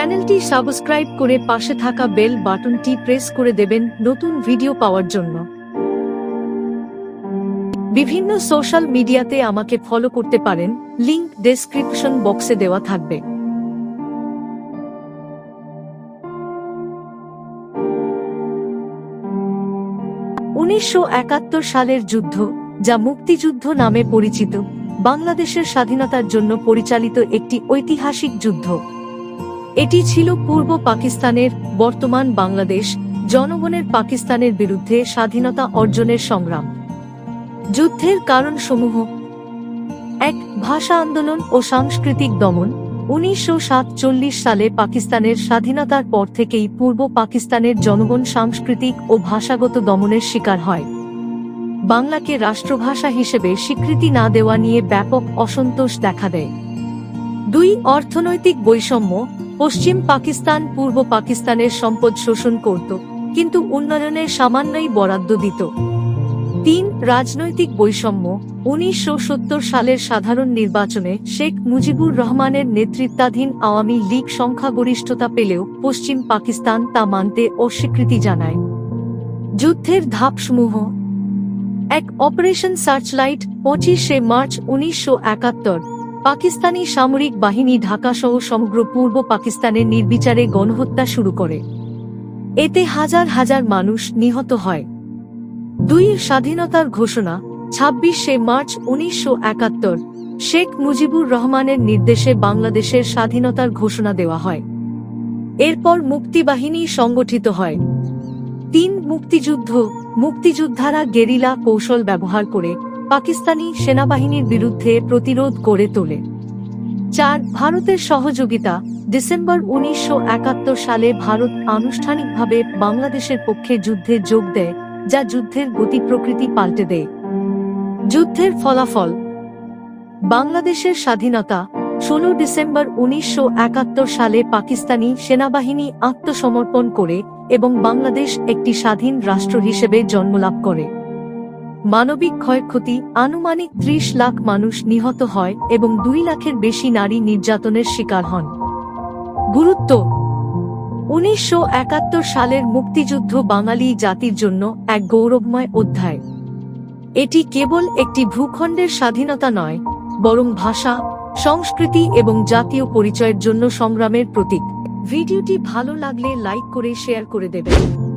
চ্যানেলটি সাবস্ক্রাইব করে পাশে থাকা বেল বাটনটি প্রেস করে দেবেন নতুন ভিডিও পাওয়ার জন্য। বিভিন্ন সোশ্যাল মিডিয়াতে আমাকে ফলো করতে পারেন, লিংক ডেসক্রিপশন বক্সে দেওয়া থাকবে। উনিশশো একাত্তর সালের যুদ্ধ, যা মুক্তিযুদ্ধ নামে পরিচিত, বাংলাদেশের স্বাধীনতার জন্য পরিচালিত একটি ঐতিহাসিক যুদ্ধ। এটি ছিল পূর্ব পাকিস্তানের, বর্তমান বাংলাদেশ, জনগণের পাকিস্তানের বিরুদ্ধে স্বাধীনতা অর্জনের সংগ্রাম। যুদ্ধের কারণসমূহ। এক, ভাষা আন্দোলন ও সাংস্কৃতিক দমন। উনিশশো সাতচল্লিশ সালে পাকিস্তানের স্বাধীনতার পর থেকেই পূর্ব পাকিস্তানের জনগণ সাংস্কৃতিক ও ভাষাগত দমনের শিকার হয়। বাংলাকে রাষ্ট্রভাষা হিসেবে স্বীকৃতি না দেওয়া নিয়ে ব্যাপক অসন্তোষ দেখা দেয়। দুই, অর্থনৈতিক বৈষম্য। পশ্চিম পাকিস্তান, পূর্ব পাকিস্তানের সম্পদ শোষণ করত, কিন্তু উন্নয়নের সামান্যই বরাদ্দ দিত। তিন, রাজনৈতিক বৈষম্য। উনিশশো সত্তর সালের সাধারণ নির্বাচনে শেখ মুজিবুর রহমানের নেতৃত্বাধীন আওয়ামী লীগ সংখ্যাগরিষ্ঠতা পেলেও পশ্চিম পাকিস্তান তা মানতে অস্বীকৃতি জানায়। যুদ্ধের ধাপসমূহ। এক, অপারেশন সার্চলাইট, পঁচিশে মার্চ উনিশশো একাত্তর। পাকিস্তানি সামরিক বাহিনী ঢাকাসহ সমগ্র পূর্ব পাকিস্তানের নির্বিচারে গণহত্যা শুরু করে। এতে হাজার হাজার মানুষ নিহত হয়। দুই স্বাধীনতার ঘোষণা, ছাব্বিশে মার্চ উনিশশো একাত্তর, শেখ মুজিবুর রহমানের নির্দেশে বাংলাদেশের স্বাধীনতার ঘোষণা দেওয়া হয়। এরপর মুক্তিবাহিনী সংগঠিত হয়। তিন মুক্তিযুদ্ধ, মুক্তিযোদ্ধারা গেরিলা কৌশল ব্যবহার করে পাকিস্তানি সেনাবাহিনীর বিরুদ্ধে প্রতিরোধ গড়ে তোলে। চার, ভারতের সহযোগিতা। ডিসেম্বর উনিশশো একাত্তর সালে ভারত আনুষ্ঠানিকভাবে বাংলাদেশের পক্ষে যুদ্ধে যোগ দেয়, যা যুদ্ধের গতি প্রকৃতি পাল্টে দেয়। যুদ্ধের ফলাফল। বাংলাদেশের স্বাধীনতা। ষোলো ডিসেম্বর উনিশশো একাত্তর সালে পাকিস্তানি সেনাবাহিনী আত্মসমর্পণ করে এবং বাংলাদেশ একটি স্বাধীন রাষ্ট্র হিসেবে জন্মলাভ করে। মানবিক ক্ষয়ক্ষতি, আনুমানিক ত্রিশ লাখ মানুষ নিহত হয় এবং দুই লাখের বেশি নারী নির্যাতনের শিকার হন। গুরুত্ব, উনিশশো একাত্তর সালের মুক্তিযুদ্ধ বাঙালি জাতির জন্য এক গৌরবময় অধ্যায়। এটি কেবল একটি ভূখণ্ডের স্বাধীনতা নয়, বরং ভাষা, সংস্কৃতি এবং জাতীয় পরিচয়ের জন্য সংগ্রামের প্রতীক। ভিডিওটি ভালো লাগলে লাইক করে শেয়ার করে দেবেন।